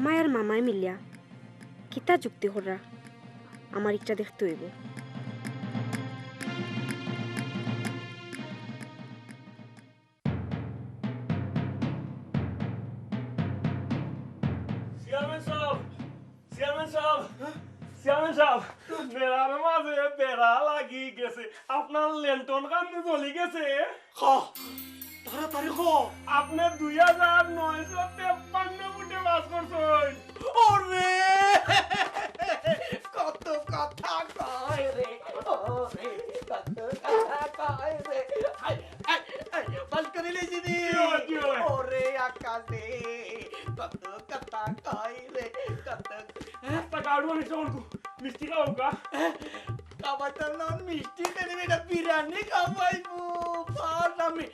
আম্মাই আর মামাই মিলিয়া কিতা যুক্তি হররা? আমার ইটা দেখতে হইব। চেয়ারম্যান সাহেব চেয়ারম্যান সাহেব চেয়ারম্যান সাহেব বেড়ার মাঝে বেড়া লাগি গেছে। আপনার লেন্টন কান্দি জ্বলি গেছে। তাড়াতাড়ি খ আপনি দুই হাজার নয়শো তেপ্পান্ন ফুটে বাস করছেন ওরে কত কথা কয় রে ওরে কত কথা কয় রে আই আই আই বালকনি লে দিদি কি হয়, কি হয়? ওরে আকাশে কত কথা কয় রে কত একটা গাড়ু আনিস আমাকে মিষ্টি খাও কা খাবার তো নন মিষ্টি দেবে এটা বিরিয়ানি খাওয়াইবো পার আমি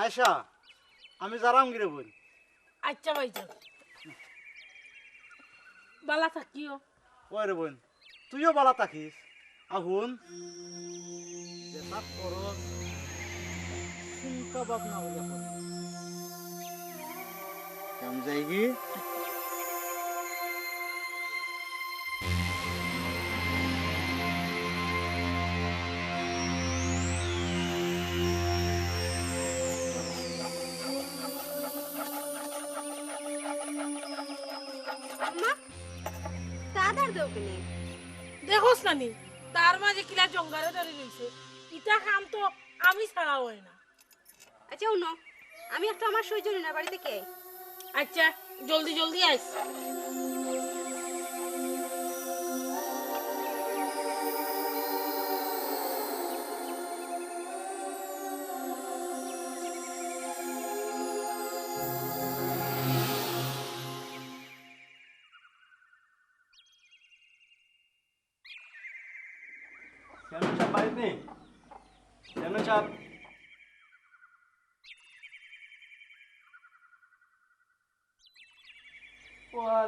আয়সা আমি জারাম গিরে বল। আচ্ছা ভাইজান বালা থাকিও। ওই রে বোন তুইও বালা থাকিস। আহুন। যেটা করস চিন্তা ভাবনা হইয়া কাম যাইগি? আম্মা দাদার দেও কেনে দেখোস নানি তার মাঝে কিলা জঙ্গারে ধরে রইছে ইটা কাম তো আমি ছাড়া হয় না। আচ্ছা উনো আমি একটা আমার সৈজনী না বাড়িতে কে? আচ্ছা জলদি জলদি আইস।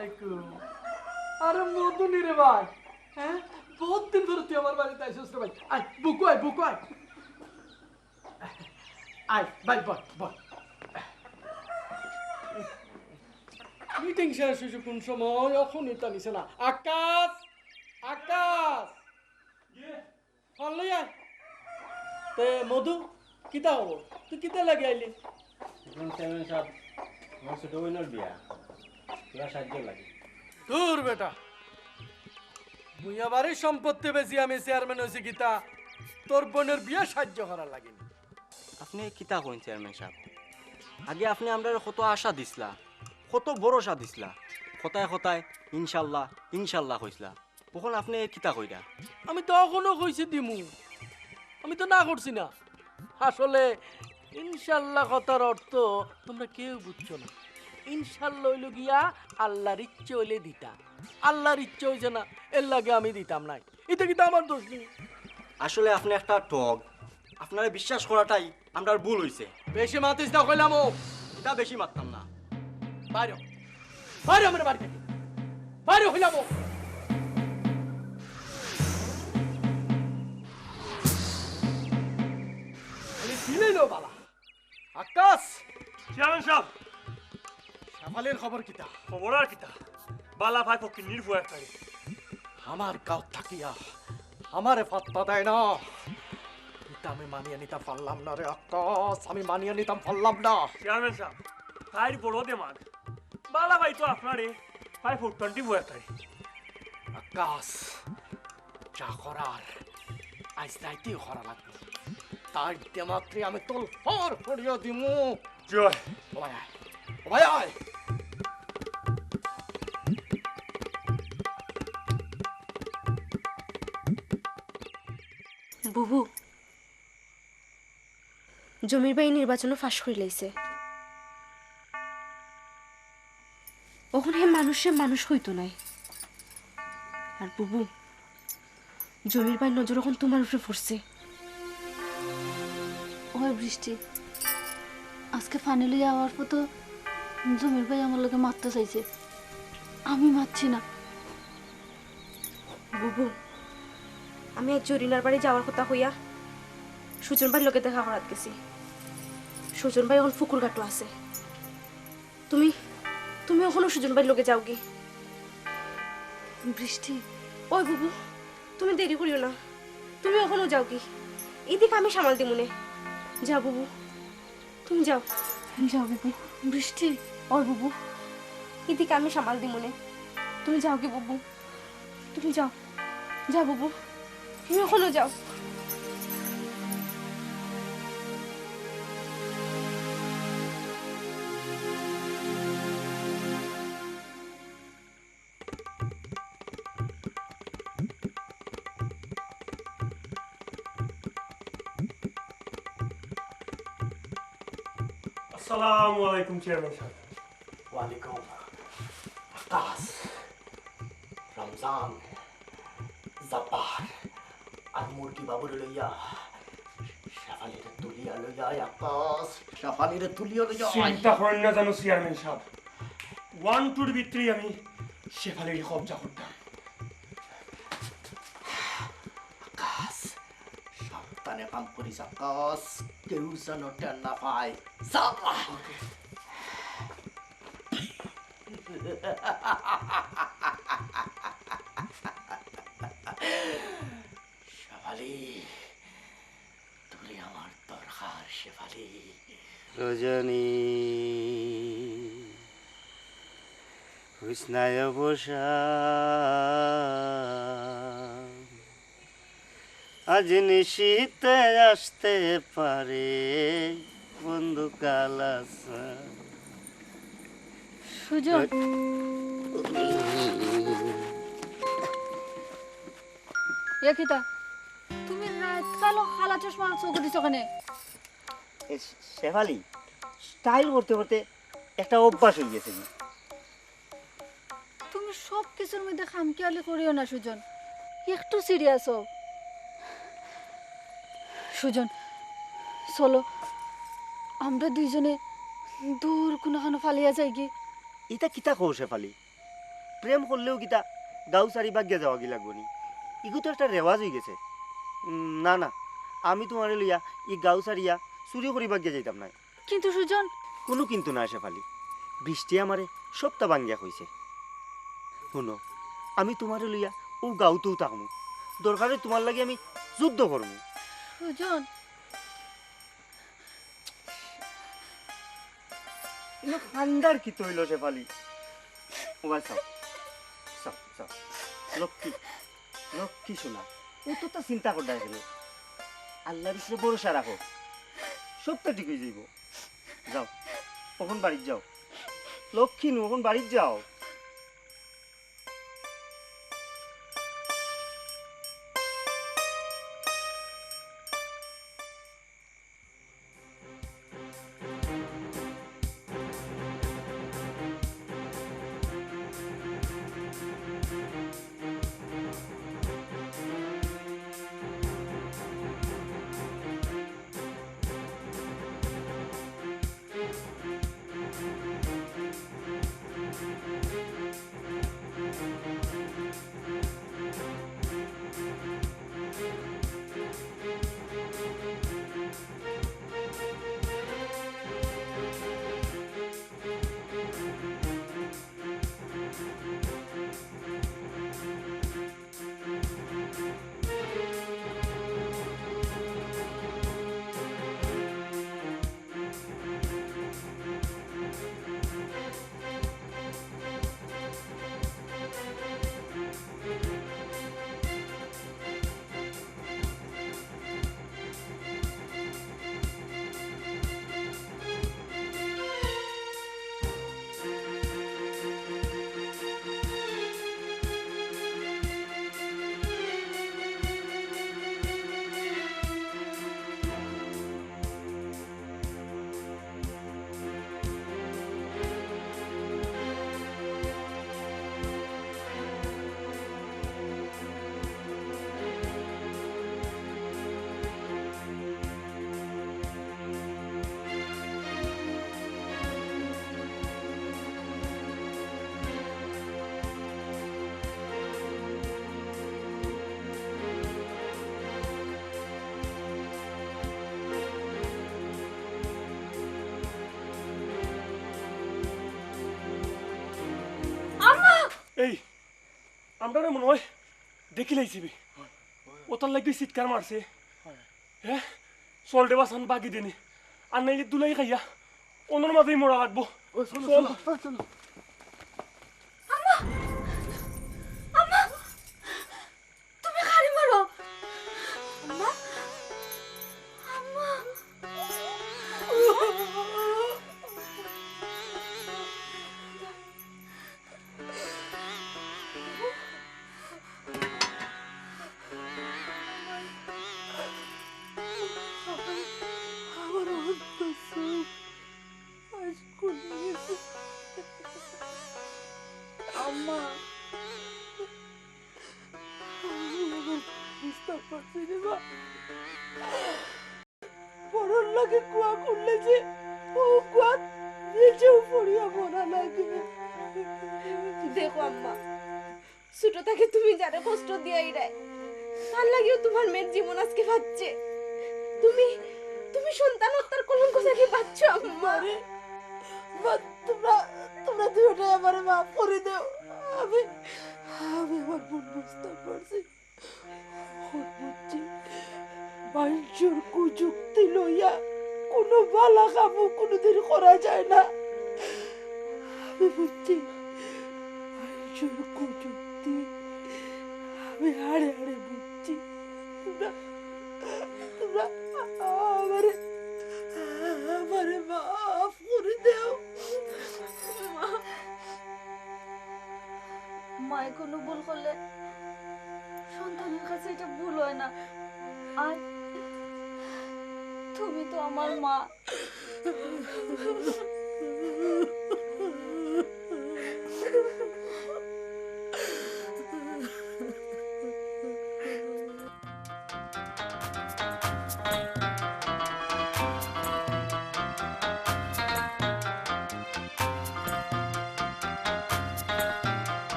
ওয়ালাইকুম আরে মধুনি রে হ্যাঁ? বহুত দিন ধরে তুই আমার বাড়িতে আইসিস বুকু আয় বুকু আয়। আয়, ভাই, বল বল। মিটিং শেষ হয়েছে কোন সময়? এখন এটা নিছে না। আকাশ আকাশ। ফল লই আয়। মধু, কিতা হব তুই কিতা লাগে আইলি? আমার ছোট বিয়া। পুরা সাহায্য লাগে। দূর বেটা। বাড়ির সম্পত্তি বেশি আমি চেয়ারম্যান হয়েছি গীতা। তোর বোনের বিয়ে সাহায্য করার লাগেনি আপনি কিতা কইন চেয়ারম্যান সাহেব? আগে আপনি আমরা কত আশা দিছলা কত ভরসা দিছলা। কথায় কথায় ইনশাল্লাহ ইনশাল্লাহ আপনি কিতা কইরা? আমি তো এখনও কইছি দিমু। আমি তো না করছি না। আসলে ইনশাল্লাহ কথার অর্থ তোমরা কেউ বুঝছ না। ইনশাল্লাহ হইল গিয়া আল্লাহর ইচ্ছে হইলে দিতা আল্লাহর ইচ্ছে হইছে না এর লাগে আমি দিতাম নাই। এটা কিন্তু আমার দোষ নেই। আসলে আপনি একটা ঠগ। আপনারা বিশ্বাস করাটাই আমরার ভুল হইছে। বেশি মাতিস না কইলাম ও। এটা বেশি মারতাম না। বাইরে। বাইরে আমার বাড়ি থেকে। বাইরে হইলাম ও। খালি বালা আকাশ! চেয়ারম্যান সাহেব! সাফালের খবর কিতা? খবর আর কিতা? বালা ভাই পক্ষে নির্ভয় একটা আমার গাঁত থাকিয়া আমারে পাত্তা দেয় না। এটা আমি মানিয়ে নিতাম পারলাম না রে আকাশ আমি মানিয়ে নিতাম পারলাম না। চেয়ারম্যান সাহেব ভাইয়ের বড় দেমাগ। বালা ভাই তো আপনারে ভাই ফোর টোয়েন্টি বয় একটা আকাশ যা করার আজ রাইতেই করা লাগবে। তার দেমাত্রে আমি তোল ফর করিয়া দিমু। জয়। ভাই ভাই জমির বাই নির্বাচনও ফাঁস করে লাইছে। ওখানে মানুষে মানুষ হইতো নাই। আর বুবু জমির ভাই নজর এখন তোমার উপরে পড়ছে। ওই বৃষ্টি আজকে ফাইনালি যাওয়ার পর তো জমির ভাই আমার লোকে মারতে চাইছে। আমি মারছি না। বুবু আমি আজ জরিনার বাড়ি যাওয়ার কথা হইয়া সুজন ভাই লোকে দেখা করাত গেছি। সুজন ভাই এখন ফুকুর ঘাটও আছে তুমি তুমি এখনও সুজন ভাই লোকে যাও কি বৃষ্টি ওই বুবু তুমি দেরি করিও না। তুমি এখনও যাও কি এদিকে আমি সামাল দিই দিমুনে যাও বুবু তুমি যাও। যাও বুবু বৃষ্টি ওই বুবু। এদিকে আমি সামাল দিমুনে তুমি যাও কি বুবু তুমি যাও। যাও বুবু তুমি এখনও যাও। আসসালামু আলাইকুম চেয়ারম্যান সাহেব ওয়ালাইকুম আকাশ রমজান জব্বার আর মুরগি বাবুর লইয়া শেফালির তুলিয়া লইয়া আকাশ শেফালির তুলিয়া লইয়া চিন্তা করেন না জানো চেয়ারম্যান সাহেব ওয়ান টুর ভিতরেই আমি শেফালির কবজা করতাম সাবধানে কাম করিস আকাশ কেউ যেন টের না পায় সাবরা শেফালি তুই আমার দরকার শেফালি রজনী হুসনায় বসা আজ নিশীতে আসতে পারে বন্ধু কালাসা। সুজন। ইয়াকিতা তুমি রাত কালো খালা চশমা চোখ দিছ কেনে? শেফালি স্টাইল করতে করতে একটা অভ্যাস হয়ে গেছে। তুমি সব কিছুর মধ্যে খামখেয়ালি করিও না সুজন। একটু সিরিয়াস হও। সুজন চলো আমরা দুইজনে দূর কোনোখানে ফালিয়া যাই কি এটা কিতা কও শেফালি? প্রেম করলেও কিতা গাঁও চারি বাগিয়া যাওয়া কি লাগবো নি? ইগু তো একটা রেওয়াজ হয়ে গেছে না না আমি তোমার লইয়া ই গাঁও চারিয়া চুরি করি বাগিয়া যাইতাম না কিন্তু সুজন কোনো কিন্তু না শেফালি। বৃষ্টি আমারে সপ্তাহ বাঙ্গিয়া কইছে শুনো আমি তোমারে লইয়া ও গাঁওতেও থাকমু দরকারে তোমার লাগে আমি যুদ্ধ করমু খান্দার কি তৈল শেফালি চাও। চাও চাও। লক্ষ্মী লক্ষ্মী শোনা ও তো তা চিন্তা করতে গেল আল্লাহর উপরে ভরসা রাখো সবটা ঠিক হয়ে যাইব। যাও কখন বাড়ির যাও। লক্ষ্মী নু কখন বাড়ির যাও। আমরা মনে হয় দেখি লাইছিবি ওটার লাগি চিৎকার মারছে। হ্যাঁ দেবা বাসান বাগি দিনি। আর নাইলে দুলাই খাইয়া অন্যর মাঝেই মরা লাগবো। চল তুমি রে লাগে কুয়া খুললে যে ও কুয়া নিচেও পড়িয়া মরা লাগে দেখো আম্মা ছোট থেকে তুমি যারা কষ্ট দিয়াই রে তার লাগেও তোমার মেয়ের জীবন আজকে পাচ্ছে তুমি তুমি সন্তান হত্যার কলঙ্ক থেকে পাচ্ছ আম্মা। তোমরা তোমরা দুটোই আমার মাফ করে দাও। আমি আমি আমার ভুল বুঝতে পারছি। বুঝছি মানুষের কুযুক্তি লইয়া কোনো বালা কামও কোনোদিন করা যায় না। আমি বুঝছি, মানুষের কুযুক্তি। আমি হাড়ে হাড়ে বুঝছি। তোমরা